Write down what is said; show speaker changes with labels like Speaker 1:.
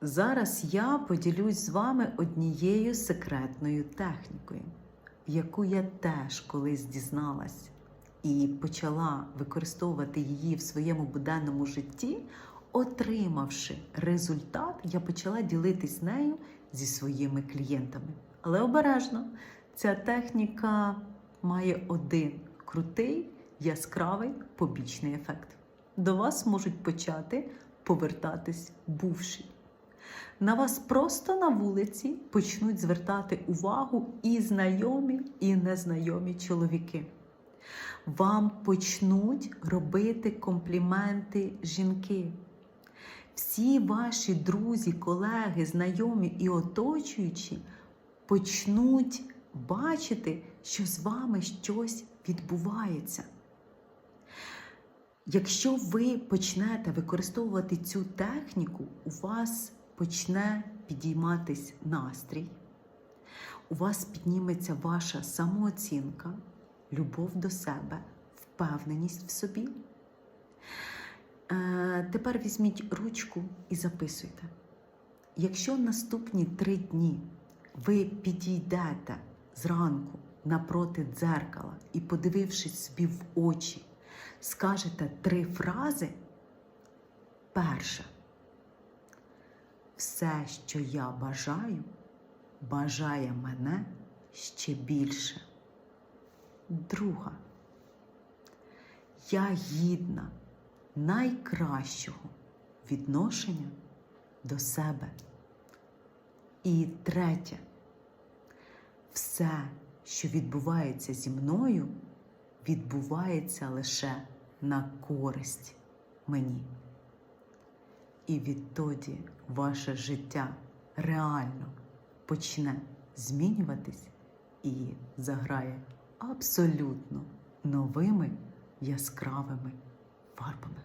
Speaker 1: Зараз я поділюсь з вами однією секретною технікою, яку я теж колись дізналась і почала використовувати її в своєму буденному житті. Отримавши результат, я почала ділитись нею зі своїми клієнтами. Але обережно, ця техніка має один крутий, яскравий побічний ефект. До вас можуть почати повертатись бувші. На вас просто на вулиці почнуть звертати увагу і знайомі, і незнайомі чоловіки. Вам почнуть робити компліменти жінки. Всі ваші друзі, колеги, знайомі і оточуючі почнуть бачити, що з вами щось відбувається. Якщо ви почнете використовувати цю техніку, у вас почне підійматись настрій, у вас підніметься ваша самооцінка, любов до себе, впевненість в собі. Е, тепер візьміть ручку і записуйте. Якщо наступні три дні ви підійдете зранку напроти дзеркала і, подивившись собі в очі, скажете три фрази. Перша. Все, що я бажаю, бажає мене ще більше. Друга. Я гідна найкращого відношення до себе. І третє. Все, що відбувається зі мною, відбувається лише на користь мені. І відтоді ваше життя реально почне змінюватись і заграє абсолютно новими яскравими фарбами.